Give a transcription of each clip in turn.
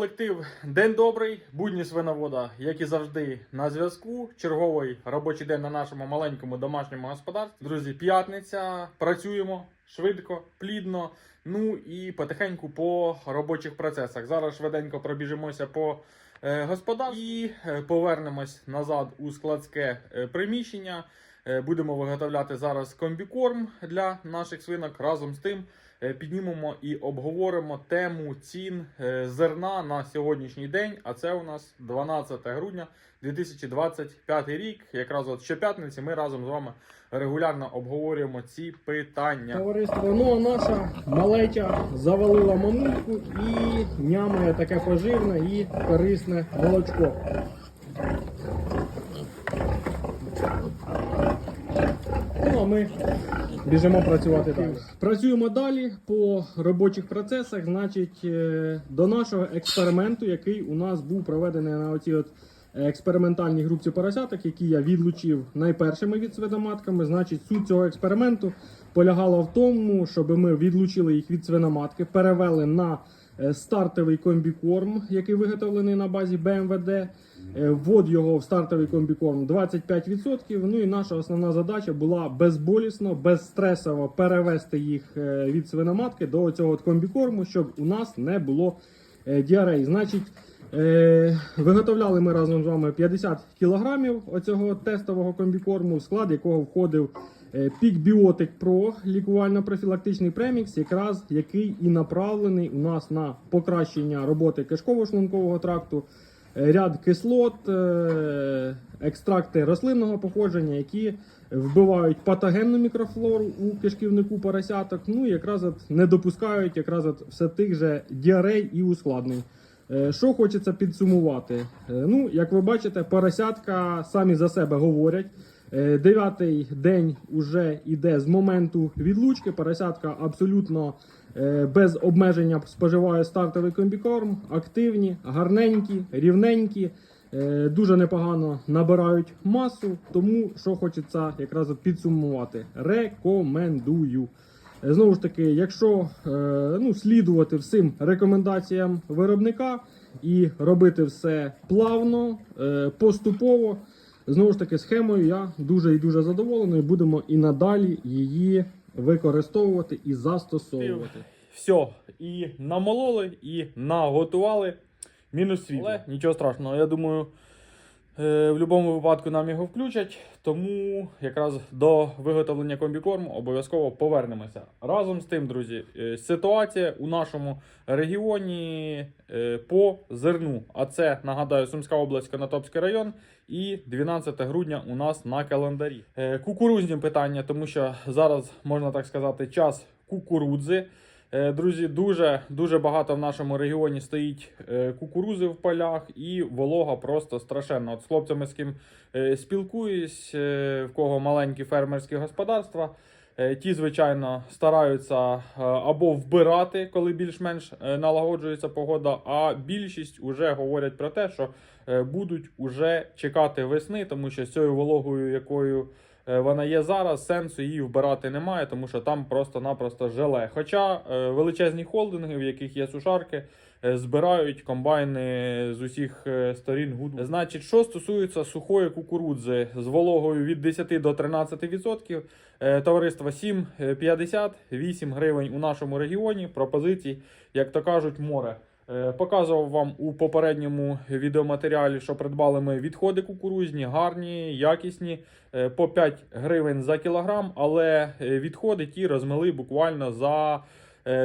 колектив, день добрий, будні свиновода, як і завжди, на зв'язку. Черговий робочий день на нашому маленькому домашньому господарстві. Друзі, п'ятниця, працюємо швидко, плідно. Ну і потихеньку по робочих процесах. Зараз швиденько пробіжимося по е, господарству і е, повернемось назад у складське е, приміщення. Е, Будемо виготовляти зараз комбікорм для наших свинок. Разом з тим е, піднімемо і обговоримо тему цін е, зерна на сьогоднішній день. А це у нас 12 грудня 2025 рік. Якраз от щоп'ятниці ми разом з вами регулярно обговорюємо ці питання. Товариство, ну а наша малеча завалила мамульку і нямає таке поживне і корисне молочко. Ну а ми біжимо працювати далі. Працюємо далі по робочих процесах. Значить, е, до нашого експерименту, який у нас був проведений на оцій от експериментальній групці поросяток, які я відлучив найпершими від свиноматками. Значить, суть цього експерименту полягала в тому, щоб ми відлучили їх від свиноматки, перевели на е, стартовий комбікорм, який виготовлений на базі БМВД. Е, Ввод його в стартовий комбікорм 25%. Ну і наша основна задача була безболісно, безстресово перевести їх е, від свиноматки до цього комбікорму, щоб у нас не було е, діарей. Значить, виготовляли ми разом з вами 50 кілограмів оцього тестового комбікорму, в склад якого входив Пікбіотик Pro лікувально-профілактичний премікс, якраз який і направлений у нас на покращення роботи кишково-шлункового тракту. Ряд кислот, е, екстракти рослинного походження, які вбивають патогенну мікрофлору у кишківнику поросяток, ну якраз от не допускають якраз от все тих же діарей і ускладнень. Е, Що хочеться підсумувати? Е, Ну, як ви бачите, поросятка самі за себе говорять. Е, Дев'ятий день уже йде з моменту відлучки. Поросятка абсолютно е, без обмеження споживає стартовий комбікорм, активні, гарненькі, рівненькі, е, дуже непогано набирають масу. Тому що хочеться якраз підсумувати. Рекомендую. Знову ж таки, якщо ну, слідувати всім рекомендаціям виробника і робити все плавно, поступово, знову ж таки, схемою я дуже і дуже задоволений. Будемо і надалі її використовувати і застосовувати. Все, і намололи, і наготували. Мінус світло. Але нічого страшного. Я думаю, в будь-якому випадку нам його включать. Тому якраз до виготовлення комбікорму обов'язково повернемося. Разом з тим, друзі, е, ситуація у нашому регіоні е, по зерну. А це нагадаю Сумська область, Конотопський район. І 12 грудня у нас на календарі. Е, Кукурузні питання, тому що зараз можна так сказати час кукурудзи. Е, Друзі, дуже дуже багато в нашому регіоні стоїть е, кукурузи в полях, і волога просто страшенна. От з хлопцями, з ким е, спілкуюсь, в кого маленькі фермерські господарства. Ті, звичайно, стараються або вбирати, коли більш-менш налагоджується погода. А більшість уже говорять про те, що будуть уже чекати весни, тому що з цією вологою, якою вона є зараз, сенсу її вбирати немає, тому що там просто-напросто желе. Хоча е, величезні холдинги, в яких є сушарки, е, збирають комбайни з усіх е, сторін гуду. Значить, що стосується сухої кукурудзи з вологою від 10 до 13%, е, товариство 7,50, 8 гривень у нашому регіоні. Пропозицій, як то кажуть, море. Е, Показував вам у попередньому відеоматеріалі, що придбали ми відходи кукурузні, гарні, якісні, е, по 5 гривень за кілограм, але е, відходи ті розмили буквально за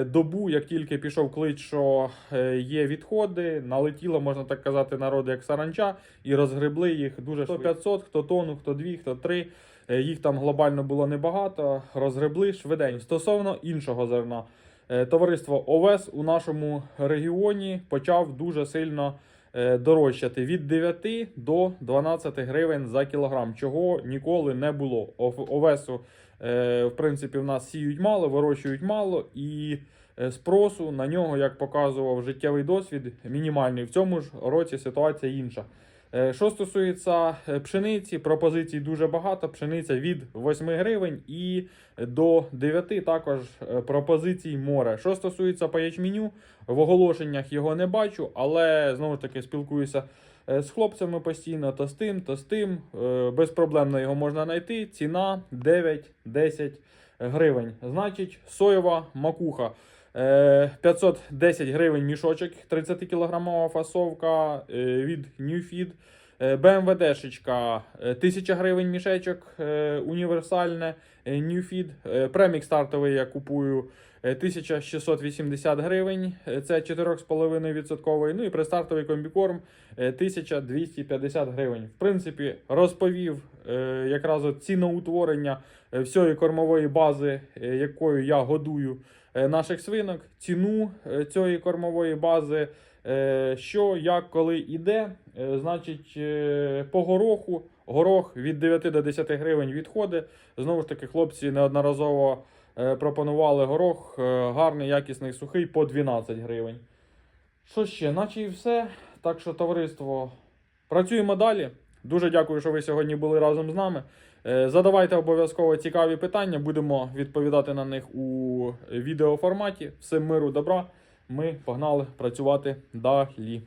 добу, як тільки пішов клич, що є відходи, налетіло, можна так казати, народу як саранча, і розгребли їх дуже хто 500, хто тонну, хто 2, хто 3. Е, Їх там глобально було небагато, розгребли швидень. Стосовно іншого зерна. Е, Товариство ОВЕС у нашому регіоні почав дуже сильно е, дорожчати від 9 до 12 гривень за кілограм, чого ніколи не було. Ов- Овесу, е, в принципі, в нас сіють мало, вирощують мало, і спросу на нього, як показував життєвий досвід, мінімальний. В цьому ж році ситуація інша. Е, Що стосується е, пшениці, пропозицій дуже багато. Пшениця від 8 гривень і до 9 також е, пропозицій море. Що стосується по в оголошеннях його не бачу, але знову ж таки спілкуюся з хлопцями постійно, то з тим, то з тим. Безпроблемно його можна знайти. Ціна 9-10 гривень. Значить, соєва макуха. Е, 510 гривень мішочок, 30 кілограмова фасовка е, від Newfeed. Е, БМВДшечка, е, 1000 гривень мішечок е, універсальне е, Newfeed. Е, Премік стартовий я купую е, 1680 гривень. Е, Це 4,5%. Ну і престартовий комбікорм е, 1250 гривень. В принципі, розповів е, якраз ціноутворення е, всієї кормової бази, е, якою я годую е, наших свинок, ціну е, цієї кормової бази, е, що, як, коли іде. Е, Значить, е, по гороху, горох від 9 до 10 гривень відходить. Знову ж таки, хлопці неодноразово е, пропонували горох е, гарний, якісний, сухий по 12 гривень. Що ще? Наче і все. Так що, товариство, працюємо далі. Дуже дякую, що ви сьогодні були разом з нами. Е, Задавайте обов'язково цікаві питання, будемо відповідати на них у відеоформаті. Всім миру, добра. Ми погнали працювати далі.